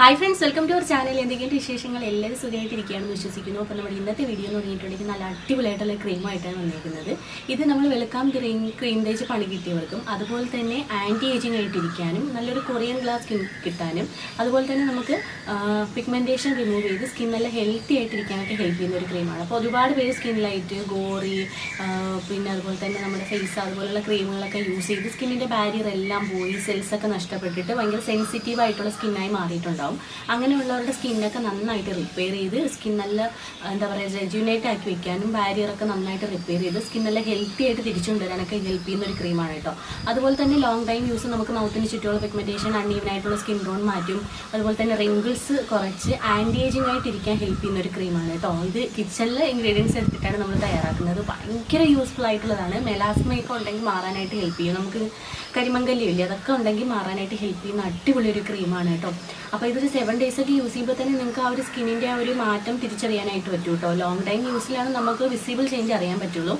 Hi friends welcome to our channel എന്തെങ്കിലും വിശേഷങ്ങൾ എല്ലാവരും സുഖമായിട്ടിരിക്കുകയാണെന്ന് വിശ്വസിക്കുന്നു. അപ്പോൾ നമ്മുടെ ഇന്നത്തെ വീഡിയോ എന്ന് പറഞ്ഞിട്ടുണ്ടെങ്കിൽ നല്ല അടിപൊളിയായിട്ടുള്ള ക്രീമായിട്ടാണ് വന്നിരിക്കുന്നത്. ഇത് നമ്മൾ വെളുക്കാം ക്രീം ക്രീം തേച്ച് പണി കിട്ടിയവർക്കും അതുപോലെ തന്നെ ആന്റി ഏജിങ് ആയിട്ടിരിക്കാനും നല്ലൊരു കൊറിയൻ ഗ്ലാസ് സ്കിൻ കിട്ടാനും അതുപോലെ തന്നെ നമുക്ക് പിഗ്മെന്റേഷൻ റിമൂവ് ചെയ്ത് സ്കിൻ നല്ല ഹെൽത്തി ആയിട്ടിരിക്കാനൊക്കെ ഹെൽപ്പ് ചെയ്യുന്ന ഒരു ക്രീമാണ് അപ്പോൾ ഒരുപാട് പേര് സ്കിൻ ലൈറ്റ് ഗോറി പിന്നെ അതുപോലെ തന്നെ നമ്മുടെ ഫേസ് അതുപോലെയുള്ള ക്രീമുകളൊക്കെ യൂസ് ചെയ്ത് സ്കിന്നിന്റെ ബാരിയർ എല്ലാം പോയി സെൽസൊക്കെ നഷ്ടപ്പെട്ടിട്ട് ഭയങ്കര സെൻസിറ്റീവ് ആയിട്ടുള്ള സ്കിന്നായി മാറിയിട്ടുണ്ടാവും. അങ്ങനെയുള്ളവരുടെ സ്കിന്നൊക്കെ നന്നായിട്ട് റിപ്പയർ ചെയ്ത് സ്കിൻ നല്ല എന്താ പറയുക റെജ്യൂനേറ്റ് ആക്കി വെക്കാനും ബാരിയറൊക്കെ നന്നായിട്ട് റിപ്പയർ ചെയ്ത് സ്കിൻ നല്ല ഹെൽത്തി ആയിട്ട് തിരിച്ചുകൊണ്ടുവരാനൊക്കെ ഹെൽപ്പ് ചെയ്യുന്ന ഒരു ക്രീമാണ് കേട്ടോ. അതുപോലെ തന്നെ ലോങ് ടൈം യൂസ് നമുക്ക് മൗത്തിന് ചുറ്റുമുള്ള പിഗ്മെന്റേഷൻ അൺഈവൻ ആയിട്ടുള്ള സ്കിൻ ടോൺ മാറ്റും. അതുപോലെ തന്നെ റിങ്കിൾസ് കുറച്ച് ആന്റി ഏജിങ് ആയിട്ട് ഇരിക്കാൻ ഹെൽപ്പ് ചെയ്യുന്ന ഒരു ക്രീമാണ് കേട്ടോ. ഇത് കിച്ചണിലെ ഇൻഗ്രീഡിയൻസ് എടുത്തിട്ടാണ് നമ്മൾ തയ്യാറാക്കുന്നത്. ഭയങ്കര യൂസ്ഫുൾ ആയിട്ടുള്ളതാണ്. മെലാസ്മയൊക്കെ ഉണ്ടെങ്കിൽ മാറാനായിട്ട് ഹെൽപ്പ് ചെയ്യും. നമുക്ക് കരിമങ്കല്ലി ഇല്ലേ അതൊക്കെ ഉണ്ടെങ്കിൽ മാറാനായിട്ട് ഹെൽപ്പ് ചെയ്യുന്ന അടിപൊളി ഒരു ക്രീമാണ് കേട്ടോ. അപ്പോൾ ഇതൊരു സെവൻ ഡേയ്സ് ഒക്കെ യൂസ് ചെയ്യുമ്പോൾ തന്നെ നിങ്ങൾക്ക് ആ ഒരു സ്കിന്നിന്റെ ആ ഒരു മാറ്റം തിരിച്ചറിയാനായിട്ട് പറ്റും കേട്ടോ ലോങ് ടൈം യൂസിലാണ് നമുക്ക് വിസിബിൾ ചേഞ്ച് അറിയാൻ പറ്റുള്ളൂ.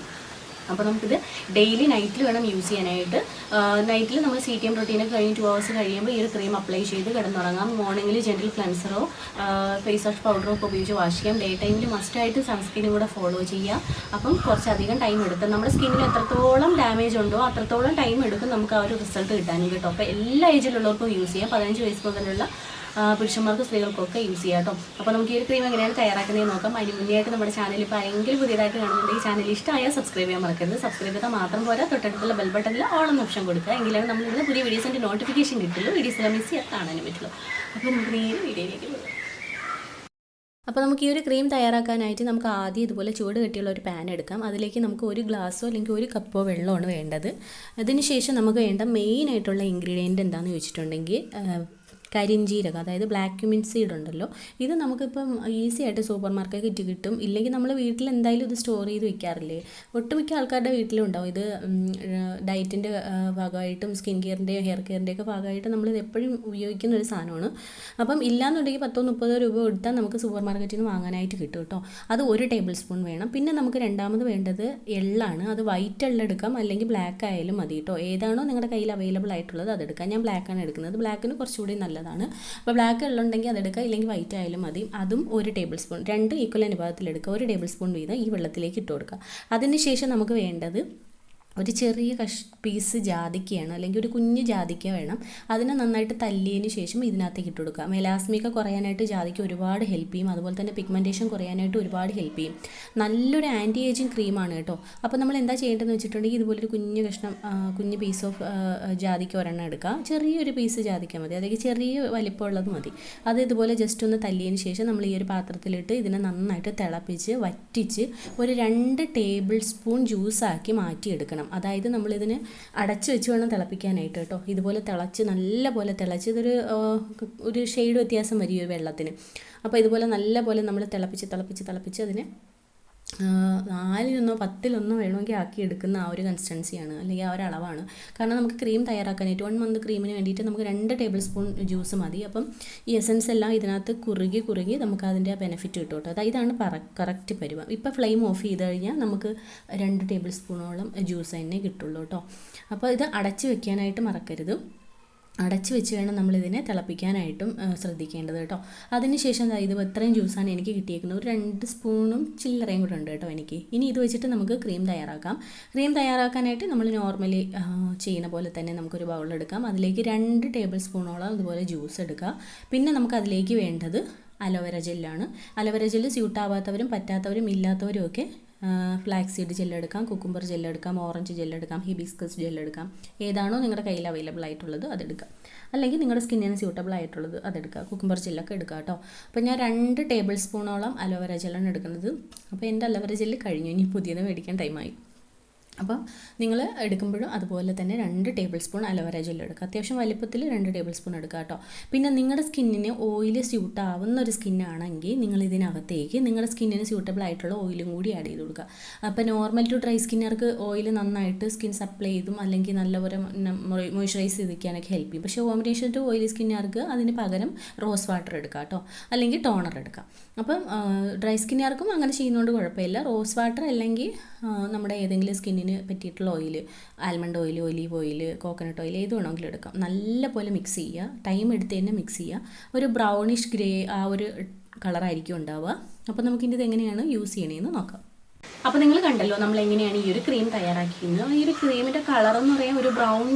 അപ്പോൾ നമുക്കിത് ഡെയിലി നൈറ്റിൽ വേണം യൂസ് ചെയ്യാനായിട്ട്. നൈറ്റിൽ നമ്മൾ സി ടി എം പ്രോട്ടീനൊക്കെ കഴിഞ്ഞ് ടു അവേഴ്സ് കഴിയുമ്പോൾ ഈ ഒരു ക്രീം അപ്ലൈ ചെയ്ത് കിടന്നുറങ്ങാം. മോർണിംഗിൽ ജെന്റൽ ക്ലൻസറോ ഫേസ് വാഷ് പൗഡറോ ഒക്കെ ഉപയോഗിച്ച് വാഷ് ചെയ്യാം. ഡേ ടൈമിൽ മസ്റ്റായിട്ട് സൺസ്ക്രീനും കൂടെ ഫോളോ ചെയ്യാം. അപ്പം കുറച്ചധികം ടൈം എടുക്കും. നമ്മുടെ സ്കിന്നിന് എത്രത്തോളം ഡാമേജ് ഉണ്ടോ അത്രത്തോളം ടൈം എടുക്കും നമുക്ക് ആ ഒരു റിസൾട്ട് കിട്ടാനും കേട്ടോ അപ്പോൾ എല്ലാ ഏജിലുള്ളവർക്കും യൂസ് ചെയ്യാം. പതിനഞ്ച് വയസ്സ് മുതലുള്ള പുരുഷന്മാർക്കും സ്ത്രീകൾക്കൊക്കെ യൂസ് ചെയ്യാം കേട്ടോ. അപ്പോൾ നമുക്ക് ഈ ഒരു ക്രീം എങ്ങനെയാണ് തയ്യാറാക്കുന്നത് നോക്കാം. അതിന് മുന്നേ ആയിട്ട് നമ്മുടെ ചാനൽ ഇപ്പോൾ ആരെങ്കിലും പുതിയതായിട്ട് കാണുന്നുണ്ടെങ്കിൽ ചാനൽ ഇഷ്ടമായാൽ സബ്സ്ക്രൈബ് ചെയ്യാൻ മറക്കരുത്. സബ്സ്ക്രൈബ് ചെയ്താൽ മാത്രം പോരാ തൊട്ടടുത്തുള്ള ബെൽ ബട്ടണിൽ ഓൺ എന്ന ഓപ്ഷൻ കൊടുക്കുക. എങ്കിലാണ് നമ്മൾ ഇന്ന് പുതിയ വീഡിയോസിന്റെ നോട്ടിഫിക്കേഷൻ കിട്ടുള്ളൂ. വീഡിയോസിലെ മിസ് ചെയ്യാൻ കാണാനും പറ്റുള്ളൂ. അപ്പോൾ നമുക്ക് നേരെ വീഡിയോയിലേക്ക് അപ്പോൾ നമുക്ക് ഈ ഒരു ക്രീം തയ്യാറാക്കാനായിട്ട് നമുക്ക് ആദ്യം ഇതുപോലെ ചൂട് കെട്ടിയുള്ള ഒരു പാൻ എടുക്കാം. അതിലേക്ക് നമുക്ക് ഒരു ഗ്ലാസ്സോ അല്ലെങ്കിൽ ഒരു കപ്പോ വെള്ളമാണ് വേണ്ടത്. അതിനുശേഷം നമുക്ക് വേണ്ട മെയിൻ ആയിട്ടുള്ള ഇൻഗ്രീഡിയന്റ് എന്താണെന്ന് ചോദിച്ചിട്ടുണ്ടെങ്കിൽ കരിഞ്ജീരകം അതായത് ബ്ലാക്ക് ക്യുമിൻ സീഡ് ഉണ്ടല്ലോ. ഇത് നമുക്കിപ്പം ഈസി ആയിട്ട് സൂപ്പർ മാർക്കറ്റ് കിട്ടും. ഇല്ലെങ്കിൽ നമ്മൾ വീട്ടിൽ എന്തായാലും ഇത് സ്റ്റോർ ചെയ്ത് വെക്കാറില്ലേ? ഒട്ടുമിക്ക ആൾക്കാരുടെ വീട്ടിലും ഉണ്ടാവും ഇത് ഡയറ്റിന്റെ ഭാഗമായിട്ടും സ്കിൻ കെയറിന്റെയും ഹെയർ കെയറിന്റെയൊക്കെ ഭാഗമായിട്ട് ഇത് എപ്പോഴും ഉപയോഗിക്കുന്ന ഒരു സാധനമാണ്. അപ്പം ഇല്ലാന്നുണ്ടെങ്കിൽ പത്തോ മുപ്പതോ രൂപ കൊടുത്താൽ നമുക്ക് സൂപ്പർ മാർക്കറ്റിൽ നിന്ന് വാങ്ങാനായിട്ട് കിട്ടും കേട്ടോ. അത് ഒരു ടേബിൾ സ്പൂൺ വേണം. പിന്നെ നമുക്ക് രണ്ടാമത് വേണ്ടത് എള്ളാണ്. അത് വൈറ്റ് എള്ള എടുക്കാം. അല്ലെങ്കിൽ ബ്ലാക്ക് ആയാലും മതി കേട്ടോ. ഏതാണോ നിങ്ങളുടെ കയ്യിൽ അവൈലബിൾ ആയിട്ടുള്ളത് അതെടുക്കാം ഞാൻ ബ്ലാക്ക് ആണ് എടുക്കുന്നത്. ബ്ലാക്കിന് കുറച്ചുകൂടി നല്ലതാണ് അപ്പോൾ ബ്ലാക്ക് എള്ളുണ്ടെങ്കിൽ അതെടുക്കുക ഇല്ലെങ്കിൽ വൈറ്റ് ആയാലും മതി. അതും ഒരു ടേബിൾ സ്പൂൺ രണ്ട് ഈക്വൽ അനുപാതത്തിൽ എടുക്കുക. ഒരു ടേബിൾ സ്പൂൺ വീതം ഈ വെള്ളത്തിലേക്ക് ഇട്ട് കൊടുക്കുക. അതിന് ശേഷം നമുക്ക് വേണ്ടത് ഒരു ചെറിയ കഷ് പീസ് ജാതിക്കയാണ് അല്ലെങ്കിൽ ഒരു കുഞ്ഞ് ജാതിക്ക വേണം. അതിനെ നന്നായിട്ട് തല്ലിയതിന് ശേഷം ഇതിനകത്തേക്ക് ഇട്ട് കൊടുക്കുക. മെലാസ്മിക കുറയാനായിട്ട് ജാതിക്ക ഒരുപാട് ഹെൽപ്പ് ചെയ്യും. അതുപോലെ തന്നെ പിഗ്മെന്റേഷൻ കുറയാനായിട്ട് ഒരുപാട് ഹെൽപ്പ് ചെയ്യും. നല്ലൊരു ആന്റി ഏജിങ് ക്രീമാണ് കേട്ടോ. അപ്പോൾ നമ്മൾ എന്താ ചെയ്യേണ്ടതെന്ന് വെച്ചിട്ടുണ്ടെങ്കിൽ ഇതുപോലൊരു കുഞ്ഞ് കഷ്ണം കുഞ്ഞ് പീസ് ഓഫ് ജാതിക്ക ഒരെണ്ണം എടുക്കുക. ചെറിയൊരു പീസ് ജാതിക്ക മതി. അതായത് ചെറിയ വലിപ്പമുള്ളത് മതി. അത് ഇതുപോലെ ജസ്റ്റ് ഒന്ന് തല്ലിയതിന് ശേഷം നമ്മൾ ഈ ഒരു പാത്രത്തിലിട്ട് ഇതിനെ നന്നായിട്ട് തിളപ്പിച്ച് വറ്റിച്ച് ഒരു രണ്ട് ടേബിൾ സ്പൂൺ ജ്യൂസാക്കി മാറ്റിയെടുക്കണം. അതായത് നമ്മളിതിന് അടച്ച് വെച്ച് വേണം തിളപ്പിക്കാനായിട്ട് കേട്ടോ. ഇതുപോലെ തിളച്ച് നല്ല പോലെ തിളച്ച് ഇതൊരു ഒരു ഷെയ്ഡ് വ്യത്യാസം വരും ഒരു വെള്ളത്തിന്. അപ്പോൾ ഇതുപോലെ നല്ല പോലെ നമ്മൾ തിളപ്പിച്ച് തിളപ്പിച്ച് തിളപ്പിച്ച് അതിനെ നാലിലൊന്നോ പത്തിലൊന്നോ വേണമെങ്കിൽ ആക്കി എടുക്കുന്ന ആ ഒരു കൺസിസ്റ്റൻസിയാണ് അല്ലെങ്കിൽ ആ ഒരു അളവാണ്. കാരണം നമുക്ക് ക്രീം തയ്യാറാക്കാനായിട്ട് വൺ മന്ത് ക്രീമിന് വേണ്ടിയിട്ട് നമുക്ക് രണ്ട് ടേബിൾ സ്പൂൺ ജ്യൂസ് മതി. അപ്പം ഈ എസൻസ് എല്ലാം ഇതിനകത്ത് കുറുകി കുറുകി നമുക്ക് അതിന്റെ ബെനിഫിറ്റ് കിട്ടും കേട്ടോ. ഇതാണ് പറ കറക്റ്റ് പരുവം. ഇപ്പോൾ ഫ്ലെയിം ഓഫ് ചെയ്ത് കഴിഞ്ഞാൽ നമുക്ക് രണ്ട് ടേബിൾ സ്പൂണോളം ജ്യൂസ് തന്നെ കിട്ടുള്ളൂ കേട്ടോ. അപ്പോൾ ഇത് അടച്ച് വെക്കാനായിട്ട് മറക്കരുത്. അടച്ച് വെച്ച് വേണം നമ്മളിതിനെ തിളപ്പിക്കാനായിട്ടും ശ്രദ്ധിക്കേണ്ടത് കേട്ടോ. അതിനുശേഷം ഇത് ഇത്രയും ജ്യൂസാണ് എനിക്ക് കിട്ടിയേക്കുന്നത്. ഒരു രണ്ട് സ്പൂണും ചില്ലറയും കൂടെ ഉണ്ട് കേട്ടോ എനിക്ക്. ഇനി ഇത് വെച്ചിട്ട് നമുക്ക് ക്രീം തയ്യാറാക്കാം. ക്രീം തയ്യാറാക്കാനായിട്ട് നമ്മൾ നോർമലി ചെയ്യുന്ന പോലെ തന്നെ നമുക്കൊരു ബൗൾ എടുക്കാം. അതിലേക്ക് രണ്ട് ടേബിൾ സ്പൂണോളം അതുപോലെ ജ്യൂസ് എടുക്കുക പിന്നെ നമുക്ക് അതിലേക്ക് വേണ്ടത് അലോവേര ജെല്ലാണ്. അലോവേര ജെല്ല് സ്യൂട്ടാവാത്തവരും പറ്റാത്തവരും ഇല്ലാത്തവരും ഒക്കെ ഫ്ലാക്സ് സീഡ് ജെല്ലെടുക്കാം കുക്കുംബർ ജെല്ലെടുക്കാം ഓറഞ്ച് ജെല്ലെടുക്കാം ഹിബിസ്കസ് ജെല്ലെടുക്കാം ഏതാണോ നിങ്ങളുടെ കയ്യിൽ അവൈലബിൾ ആയിട്ടുള്ളത് അതെടുക്കാം അല്ലെങ്കിൽ നിങ്ങളുടെ സ്കിന്നിന് സ്യൂട്ടബിൾ ആയിട്ടുള്ളത് അതെടുക്കുക. കുക്കുംബർ ജെല്ലൊക്കെ എടുക്കുക കേട്ടോ. അപ്പോൾ ഞാൻ രണ്ട് ടേബിൾ സ്പൂണോളം അലോവേര ജെല്ലാണ് എടുക്കുന്നത്. അപ്പോൾ എന്റെ അലോവേര ജെല്ല് കഴിഞ്ഞു. ഇനി പുതിയത് മേടിക്കാൻ ടൈമായി അപ്പോൾ നിങ്ങൾ എടുക്കുമ്പോഴും അതുപോലെ തന്നെ രണ്ട് ടേബിൾ സ്പൂൺ അലോവേര ജെൽ എടുക്കുക. അത്യാവശ്യം വലിപ്പത്തിൽ രണ്ട് ടേബിൾ സ്പൂൺ എടുക്കുക കേട്ടോ. പിന്നെ നിങ്ങളുടെ സ്കിന്നിന് ഓയിൽ സ്യൂട്ട് ആവുന്ന ഒരു സ്കിന്നാണെങ്കിൽ നിങ്ങൾ ഇതിനകത്തേക്ക് നിങ്ങളുടെ സ്കിന്നിന് സ്യൂട്ടബിൾ ആയിട്ടുള്ള ഓയിലും കൂടി ആഡ് ചെയ്ത് കൊടുക്കുക. അപ്പോൾ നോർമൽ ടു ഡ്രൈ സ്കിന്നർക്ക് ഓയിൽ നന്നായിട്ട് സ്കിൻ സപ്ലൈ ചെയ്തും അല്ലെങ്കിൽ നല്ലപോലെ മോയ്സ്ചറൈസ് ചെയ്തിരിക്കാനൊക്കെ ഹെൽപ്പ് ചെയ്യും. പക്ഷേ കോമ്പിനേഷൻ ടു ഓയിലി സ്കിന്നുകാർക്ക് അതിന് പകരം റോസ് വാട്ടർ എടുക്കുക കേട്ടോ. അല്ലെങ്കിൽ ടോണർ എടുക്കുക. അപ്പം ഡ്രൈ സ്കിന്നുകാർക്കും അങ്ങനെ ചെയ്യുന്നതുകൊണ്ട് കുഴപ്പമില്ല. റോസ് വാട്ടർ അല്ലെങ്കിൽ നമ്മുടെ ഏതെങ്കിലും സ്കിന്നിന് സ്കിന്നിന് പറ്റിയിട്ടുള്ള oil almond oil olive oil coconut oil ഏത് വേണമെങ്കിലും എടുക്കാം. നല്ല പോലെ മിക്സ് ചെയ്യുക. ടൈം എടുത്ത് തന്നെ മിക്സ് ചെയ്യുക. ഒരു ബ്രൗണിഷ് ഗ്രേ ആ ഒരു കളറായിരിക്കും ഉണ്ടാവുക. അപ്പോൾ നമുക്കിന്റെ ഇത് എങ്ങനെയാണ് യൂസ് ചെയ്യണേന്ന് നോക്കാം. അപ്പോൾ നിങ്ങൾ കണ്ടല്ലോ നമ്മൾ എങ്ങനെയാണ് ഈ ഒരു ക്രീം തയ്യാറാക്കിയിരുന്നത്. ഈ ഒരു ക്രീമിന്റെ കളർ എന്ന് പറയാൻ ഒരു ബ്രൗൺ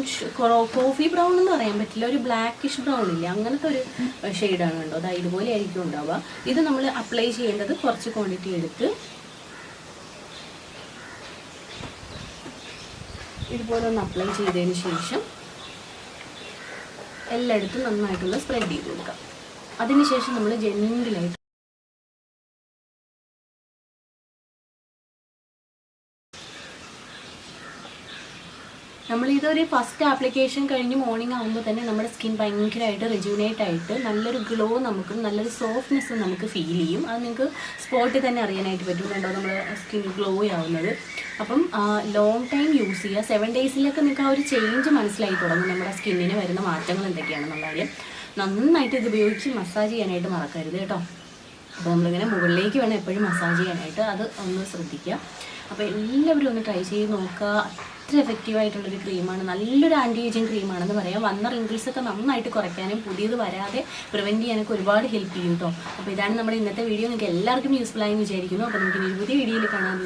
കോഫി ബ്രൗൺ എന്ന് പറയാൻ പറ്റില്ല. ഒരു ബ്ലാക്കിഷ് ബ്രൗൺ ഇല്ല? അങ്ങനത്തെ ഒരു ഷെയ്ഡാണ് കണ്ടോ. അതായത് ഇതുപോലെ ആയിരിക്കും ഉണ്ടാവുക. ഇത് നമ്മൾ അപ്ലൈ ചെയ്യേണ്ടത് കുറച്ച് ക്വാണ്ടിറ്റി എടുത്ത് ഇതുപോലെ ഒന്ന് അപ്ലൈ ചെയ്തതിന് ശേഷം എല്ലായിടത്തും നന്നായിട്ടൊന്ന് സ്പ്രെഡ് ചെയ്ത് കൊടുക്കാം. അതിനുശേഷം നമ്മൾ ജെന്റിലായിട്ട് നമ്മൾ ഇതൊരു ഫസ്റ്റ് ആപ്ലിക്കേഷൻ കഴിഞ്ഞ് മോർണിംഗ് ആകുമ്പോൾ തന്നെ നമ്മുടെ സ്കിൻ ഭയങ്കരമായിട്ട് റിജുവിനേറ്റ് ആയിട്ട് നല്ലൊരു ഗ്ലോ നമുക്ക് നല്ലൊരു സോഫ്റ്റ്നെസ് നമുക്ക് ഫീൽ ചെയ്യും. അത് നിങ്ങൾക്ക് സ്പോട്ടിൽ തന്നെ അറിയാനായിട്ട് പറ്റും കണ്ടോ നമ്മുടെ സ്കിൻ ഗ്ലോ ആവുന്നത്. അപ്പം ലോങ് ടൈം യൂസ് ചെയ്യുക. സെവൻ ഡേയ്സിലൊക്കെ നിങ്ങൾക്ക് ആ ഒരു ചേഞ്ച് മനസ്സിലായി തുടങ്ങും. നമ്മുടെ സ്കിന്നിന് വരുന്ന മാറ്റങ്ങൾ എന്തൊക്കെയാണെന്നുള്ള നന്നായിട്ട് ഇത് ഉപയോഗിച്ച് മസാജ് ചെയ്യാനായിട്ട് മറക്കരുത് കേട്ടോ. അപ്പോൾ നമ്മളിങ്ങനെ മുകളിലേക്ക് വേണം എപ്പോഴും മസാജ് ചെയ്യാനായിട്ട്. അത് ഒന്ന് ശ്രദ്ധിക്കുക. അപ്പോൾ എല്ലാവരും ഒന്ന് ട്രൈ ചെയ്ത് നോക്കുക. അത്ര എഫക്റ്റീവ് ആയിട്ടുള്ളൊരു ക്രീമാണ് നല്ലൊരു ആന്റി ഏജിങ് ക്രീമാണെന്ന് പറയാം. വന്ന റിങ്കിൾസ് ഒക്കെ നന്നായിട്ട് കുറയ്ക്കാനും പുതിയത് വരാതെ പ്രിവെന്റ് ചെയ്യാനൊക്കെ ഒരുപാട് ഹെൽപ്പ് ചെയ്യും കേട്ടോ അപ്പോൾ ഇതാണ് നമ്മുടെ ഇന്നത്തെ വീഡിയോ നിങ്ങൾക്ക് എല്ലാവർക്കും യൂസ്ഫുൾ ആയി വിചാരിക്കുന്നു. അപ്പോൾ നിങ്ങൾക്ക് ഇനി പുതിയ വീഡിയോയിൽ കാണാൻ